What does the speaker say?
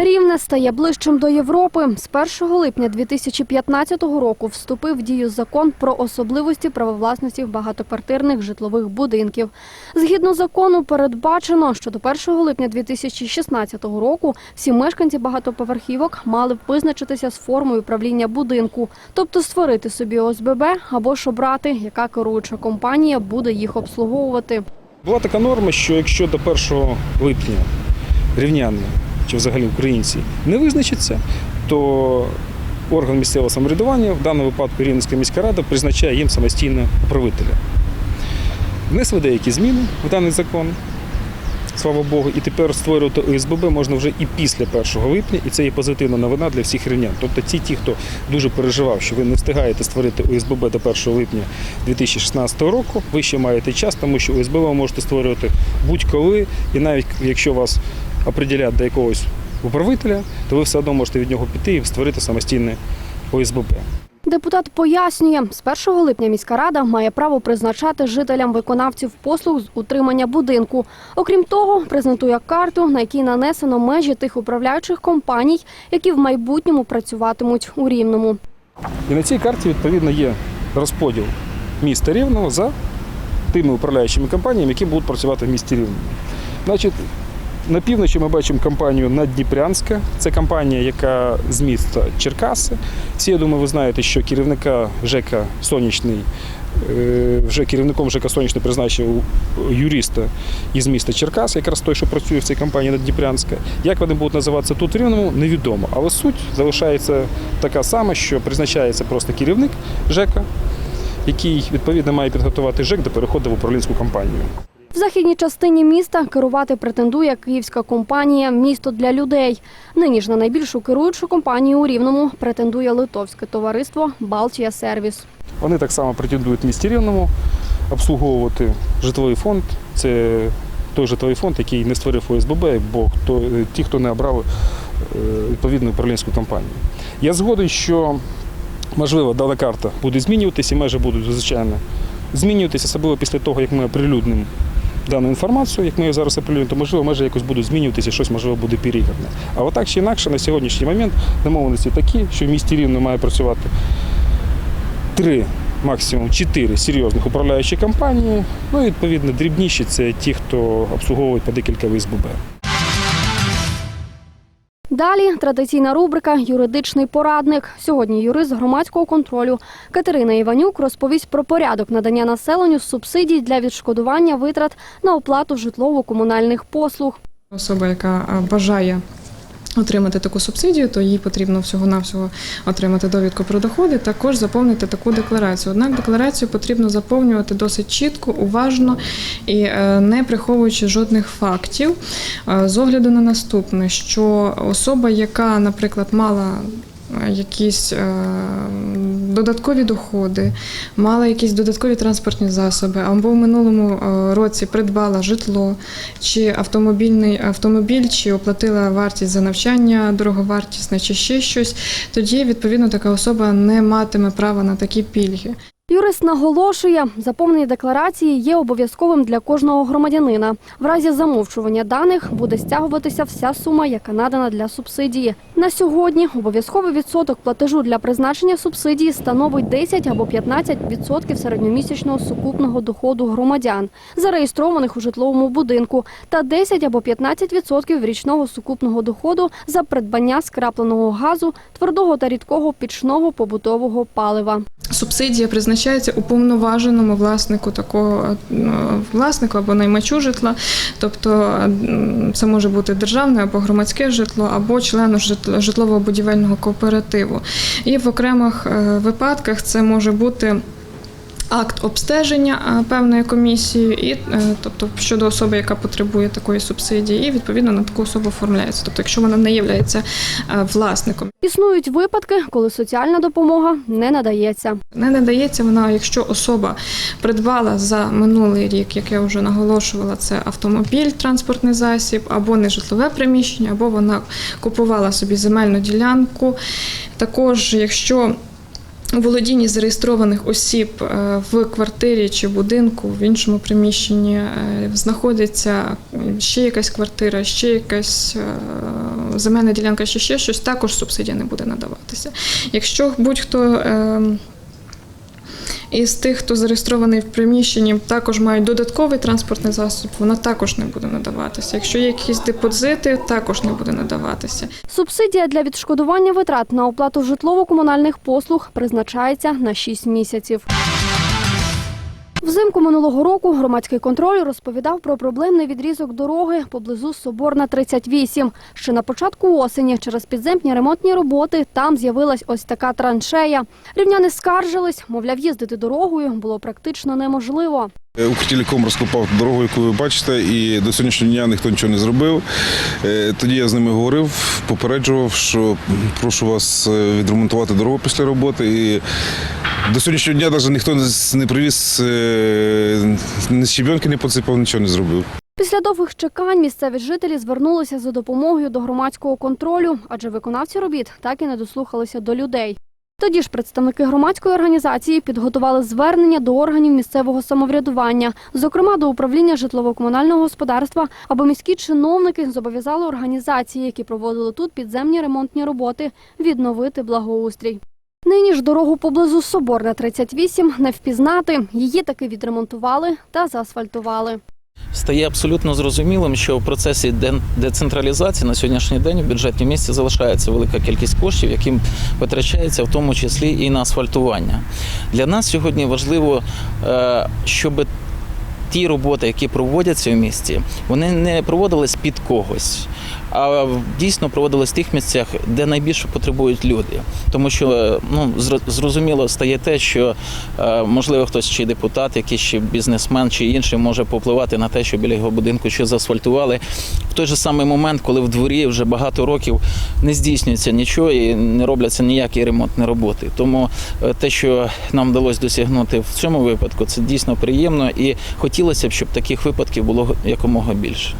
Рівне стає ближчим до Європи. З 1 липня 2015 року вступив в дію закон про особливості правовласності багатоквартирних житлових будинків. Згідно закону, передбачено, що до 1 липня 2016 року всі мешканці багатоповерхівок мали б визначитися з формою правління будинку, тобто створити собі ОСББ або ж обрати, яка керуюча компанія буде їх обслуговувати. Була така норма, що якщо до 1 липня рівняни чи взагалі українці не визначаться, то орган місцевого самоврядування, в даному випадку Рівненська міська рада, призначає їм самостійно управителя. Внесли деякі зміни в даний закон, слава Богу, і тепер створювати ОСББ можна вже і після 1 липня, і це є позитивна новина для всіх рівнян. Тобто ті, ті, хто дуже переживав, що ви не встигаєте створити ОСББ до 1 липня 2016 року, ви ще маєте час, тому що ОСББ ви можете створювати будь-коли, і навіть якщо вас определять до якогось управителя, то ви все одно можете від нього піти і створити самостійне ОСББ. Депутат пояснює, з 1 липня міська рада має право призначати жителям виконавців послуг з утримання будинку. Окрім того, презентує карту, на якій нанесено межі тих управляючих компаній, які в майбутньому працюватимуть у Рівному. І на цій карті відповідно є розподіл міста Рівного за тими управляючими компаніями, які будуть працювати в місті Рівному. Значить, на півночі ми бачимо компанію Наддніпрянська. Це компанія, яка з міста Черкаси. Всі, я думаю, ви знаєте, що керівника ЖЕКа Сонячний, е, вже керівником ЖЕКа Сонячний призначив юриста із міста Черкас, якраз той, що працює в цій компанії Наддніпрянська. Як вони будуть називатися тут в Рівному, невідомо. Але суть залишається така сама, що призначається просто керівник ЖЕКа, який відповідно має підготувати ЖЕК до переходу в управлінську компанію. В західній частині міста керувати претендує київська компанія Місто для людей. Нині ж на найбільшу керуючу компанію у Рівному претендує литовське товариство Балтія Сервіс. Вони так само претендують в місті Рівному обслуговувати житловий фонд. Це той житловий фонд, який не створив ОСББ, бо хто, ті, хто не обрав е, відповідну управлінську компанію. Я згоден, що можливо дана карта буде змінюватися, і межі будуть звичайно змінюватися, особливо після того, як ми оприлюднимо дану інформацію, як ми її зараз оприлюднимо, то можливо межі якось будуть змінюватися, щось можливо буде перігодне. А отак чи інакше на сьогоднішній момент домовленості такі, що в місті Рівно має працювати три, максимум чотири серйозних управляючі компанії. Ну і відповідно дрібніші це ті, хто обслуговують по декілька ОСББ. Далі традиційна рубрика Юридичний порадник. Сьогодні юрист громадського контролю Катерина Іванюк розповість про порядок надання населенню субсидій для відшкодування витрат на оплату житлово-комунальних послуг. Особа, яка бажає отримати таку субсидію, то їй потрібно всього-навсього отримати довідку про доходи, також заповнити таку декларацію. Однак декларацію потрібно заповнювати досить чітко, уважно і е, не приховуючи жодних фактів. Е, З огляду на наступне, що особа, яка, наприклад, мала Якісь е, додаткові доходи, мала якісь додаткові транспортні засоби, або в минулому е, році придбала житло чи автомобільний автомобіль, чи оплатила вартість за навчання дороговартісне, чи ще щось, тоді відповідно така особа не матиме права на такі пільги. Юрист наголошує, заповнення декларації є обов'язковим для кожного громадянина. В разі замовчування даних буде стягуватися вся сума, яка надана для субсидії. На сьогодні обов'язковий відсоток платежу для призначення субсидії становить 10 або 15 відсотків середньомісячного сукупного доходу громадян, зареєстрованих у житловому будинку, та 10 або 15 відсотків річного сукупного доходу за придбання скрапленого газу, твердого та рідкого пічного побутового палива. Субсидія призначається уповноваженому власнику такого е, власнику або наймачу житла, тобто це може бути державне або громадське житло, або члену житл- житлово-будівельного кооперативу. І в окремих е, випадках це може бути. Акт обстеження а, певною комісією, і е, тобто щодо особи, яка потребує такої субсидії, і відповідно на таку особу оформляється. Тобто, якщо вона не є власником, Існують випадки, коли соціальна допомога не надається. Не надається вона, якщо особа придбала за минулий рік, як я вже наголошувала, це автомобіль, транспортний засіб, або нежитлове приміщення, або вона купувала собі земельну ділянку. Також, якщо у володінні зареєстрованих осіб е, в квартирі чи будинку в іншому приміщенні е, знаходиться ще якась квартира, ще якась е, земельна ділянка, чи ще щось, також субсидія не буде надаватися. Якщо будь-хто із тих, хто зареєстрований в приміщенні, також мають додатковий транспортний засіб, вона також не буде надаватися. Якщо є якісь депозити, також не буде надаватися. Субсидія для відшкодування витрат на оплату житлово-комунальних послуг призначається на 6 місяців. Взимку минулого року громадський контроль розповідав про проблемний відрізок дороги поблизу Соборна 38. Ще на початку осені через підземні ремонтні роботи там з'явилась ось така траншея. Рівняни скаржились, мовляв, їздити дорогою було практично неможливо. Укртелеком розкопав дорогу, яку ви бачите, і до сьогоднішнього дня ніхто нічого не зробив. Е, Тоді я з ними говорив, попереджував, що прошу вас е, відремонтувати дорогу після роботи. До сьогоднішнього дня навіть ніхто не привіз, е, ні щебенки не поціпав, нічого не зробив. Після довгих чекань місцеві жителі звернулися за допомогою до громадського контролю, адже виконавці робіт так і не дослухалися до людей. Тоді ж представники громадської організації підготували звернення до органів місцевого самоврядування, зокрема до управління житлово-комунального господарства, аби міські чиновники зобов'язали організації, які проводили тут підземні ремонтні роботи, відновити благоустрій. Нині ж дорогу поблизу Соборна 38 не впізнати. Її таки відремонтували та заасфальтували. Стає абсолютно зрозумілим, що в процесі децентралізації на сьогоднішній день в бюджетній місті залишається велика кількість коштів, які витрачаються в тому числі і на асфальтування. Для нас сьогодні важливо, е, щоб ті роботи, які проводяться в місті, вони не проводились під когось. А дійсно проводились в тих місцях, де найбільше потребують люди, тому що ну зрозуміло стає те, що е, можливо хтось чи депутат, якийсь чи бізнесмен, чи інший може попливати на те, що біля його будинку щось заасфальтували в той же самий момент, коли в дворі вже багато років не здійснюється нічого і не робляться ніякі ремонтні роботи. Тому е, те, що нам вдалося досягнути в цьому випадку, це дійсно приємно і хотілося б, щоб таких випадків було якомога більше.